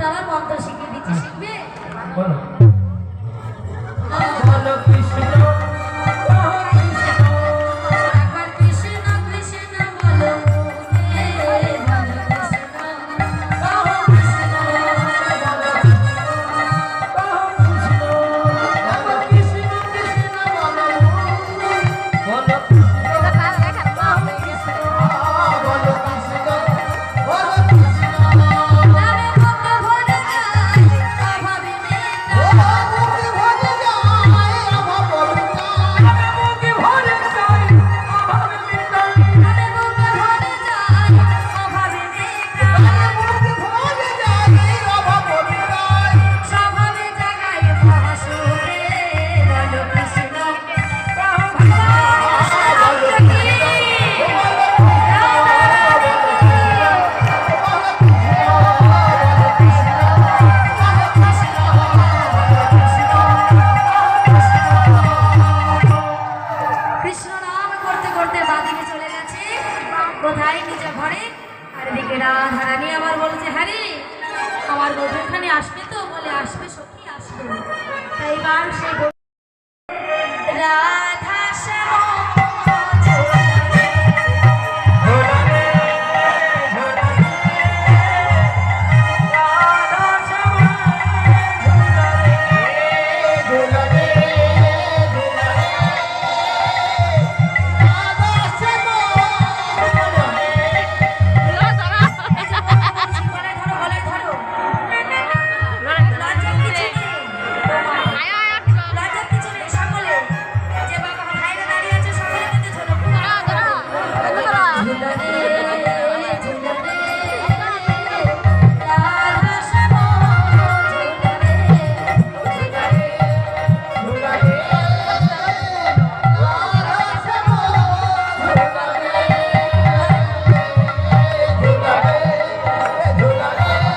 তারা মন্ত্র শিখিয়ে দিচ্ছে শিখবে? রাধারানী আবার আমার বলছে হ্যারে আমার বউ আসবে তো? বলে, আসবে সত্যি আসবে। তাই বার সে 加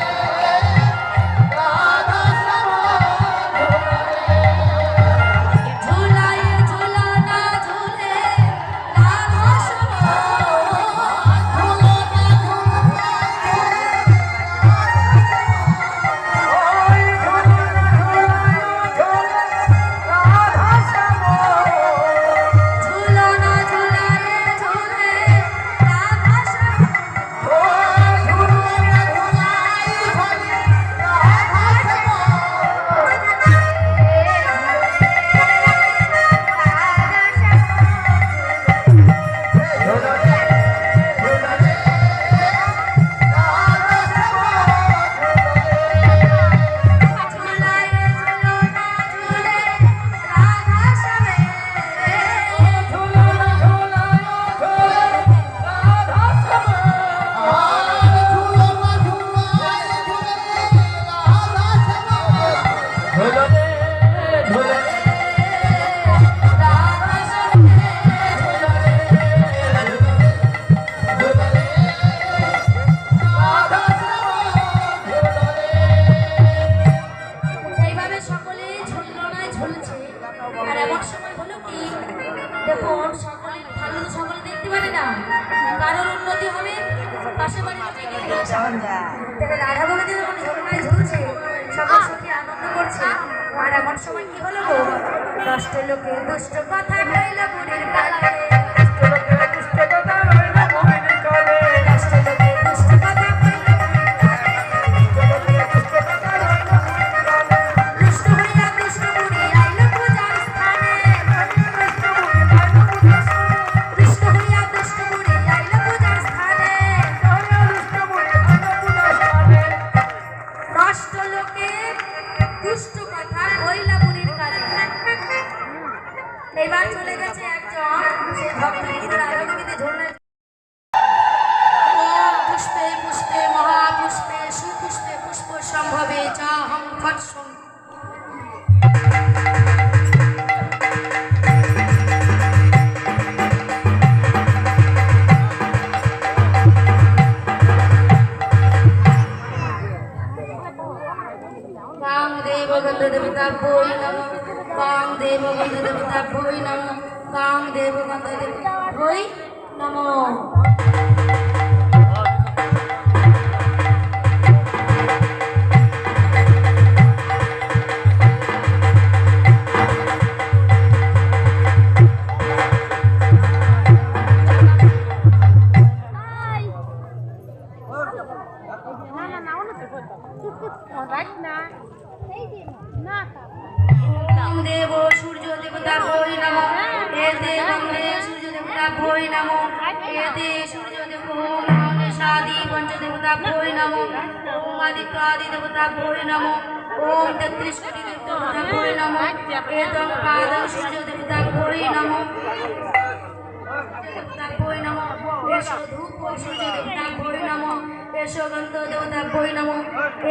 কারোর উন্নতি হবে পাশে দেখেন রাধা গোবিন্দ যখন ঝর্ণায় ঝুলছে সবাই সুখে আনন্দ করছে। আর এমন সময় কি হলো গো? নষ্ট লোকে দুষ্ট কথা কইল মনের వాం దేవగంధ దేవత పోయినం వాం దేవగంధ దేవత పోయినం వాం దేవగంధ దేవత పోయి నమో দেবতা ভৈ নম দেবং দে সূর্য দেবতা ভৈ নম হে দে সূর্য দেব সাদি পঞ্চ দেবতা ভৈ নম ওম আদিত্য আদি দেবতা ভৈ নম ওম তেত্রিশ কোটি দেবতা ভৈ নম তং পাদ সূর্য দেবতা ভৈ নম দেবতা ভৈ নম এসো ধূপ সূর্য দেবতা ভৈ নম এসো গন্ধ দেবতা ভৈ নম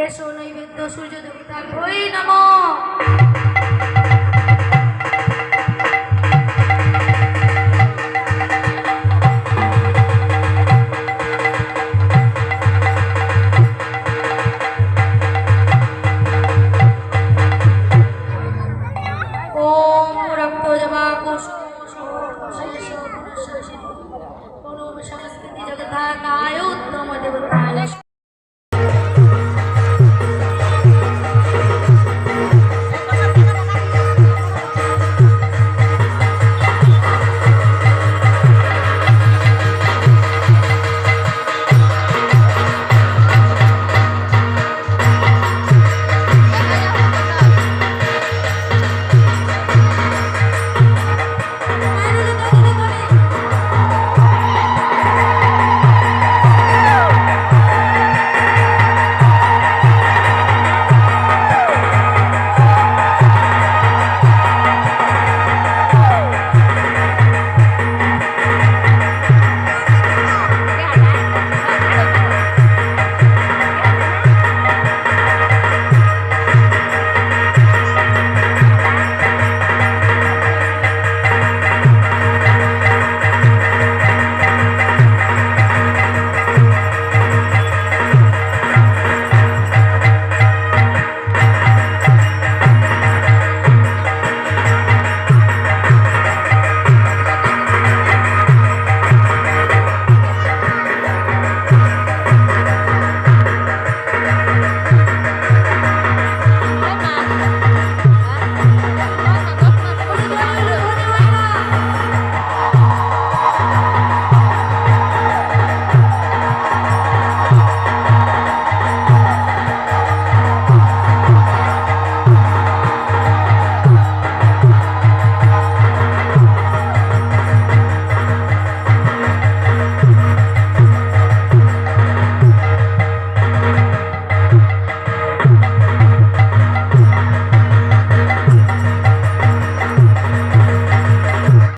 এসো নৈবেদ্য সূর্য দেবতা ভৈ নম I'm not Satana.